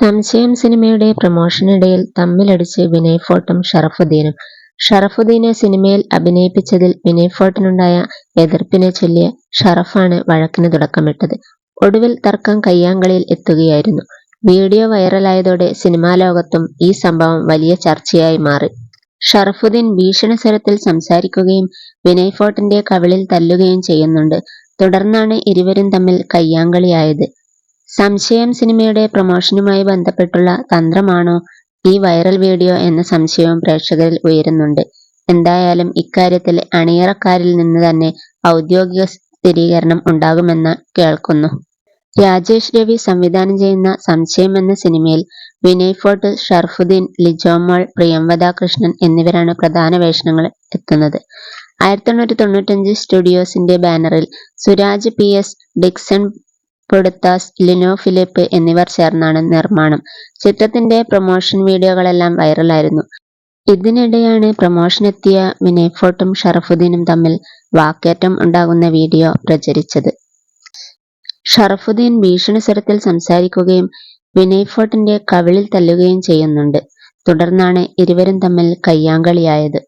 സംശയം സിനിമയുടെ പ്രമോഷനിടയിൽ തമ്മിലടിച്ച് വിനയ് ഫോർട്ടും ഷറഫുദ്ദീനും. ഷറഫുദ്ദീനെ സിനിമയിൽ അഭിനയിപ്പിച്ചതിൽ വിനയ് ഫോർട്ടിനുണ്ടായ എതിർപ്പിനെ ചൊല്ലി ഷറഫാണ് വഴക്കിന് തുടക്കമിട്ടത്. ഒടുവിൽ തർക്കം കയ്യാങ്കളിയിൽ എത്തുകയായിരുന്നു. വീഡിയോ വൈറലായതോടെ സിനിമാ ലോകത്തും ഈ സംഭവം വലിയ ചർച്ചയായി മാറി. ഷറഫുദ്ദീൻ ഭീഷണസ്വരത്തിൽ സംസാരിക്കുകയും വിനയ് ഫോർട്ടിന്റെ കവിളിൽ തല്ലുകയും ചെയ്യുന്നുണ്ട്. തുടർന്നാണ് ഇരുവരും തമ്മിൽ കയ്യാങ്കളിയായത്. സംശയം സിനിമയുടെ പ്രമോഷനുമായി ബന്ധപ്പെട്ടുള്ള തന്ത്രമാണോ ഈ വൈറൽ വീഡിയോ എന്ന സംശയവും പ്രേക്ഷകരിൽ ഉയരുന്നുണ്ട്. എന്തായാലും ഇക്കാര്യത്തിൽ അണിയറക്കാരിൽ നിന്ന് തന്നെ ഔദ്യോഗിക സ്ഥിരീകരണം ഉണ്ടാകുമെന്ന് കേൾക്കുന്നു. രാജേഷ് രവി സംവിധാനം ചെയ്യുന്ന സംശയം എന്ന സിനിമയിൽ വിനയ് ഫോർട്ട് ഷർഫുദ്ദീൻ ലിജോമോൾ പ്രിയംവദ കൃഷ്ണൻ എന്നിവരാണ് പ്രധാന വേഷങ്ങൾ എത്തുന്നത്. ആയിരത്തി തൊണ്ണൂറ്റി തൊണ്ണൂറ്റഞ്ച് സ്റ്റുഡിയോസിന്റെ ബാനറിൽ Suraj P S Dixon Poduthas Lino Philip എന്നിവർ ചേർന്നാണ് നിർമ്മാണം. ചിത്രത്തിന്റെ പ്രൊമോഷൻ വീഡിയോകളെല്ലാം വൈറലായിരുന്നു. ഇതിനിടെയാണ് പ്രൊമോഷനെത്തിയ വിനയ് ഫോർട്ടും ഷറഫുദ്ദീനും തമ്മിൽ വാക്കേറ്റം ഉണ്ടാകുന്ന വീഡിയോ പ്രചരിച്ചത്. ഷറഫുദ്ദീൻ ഭീഷണി സ്വരത്തിൽ സംസാരിക്കുകയും വിനയ് ഫോർട്ടിന്റെ കവിളിൽ തല്ലുകയും ചെയ്യുന്നുണ്ട്. തുടർന്നാണ് ഇരുവരും തമ്മിൽ കയ്യാങ്കളിയായത്.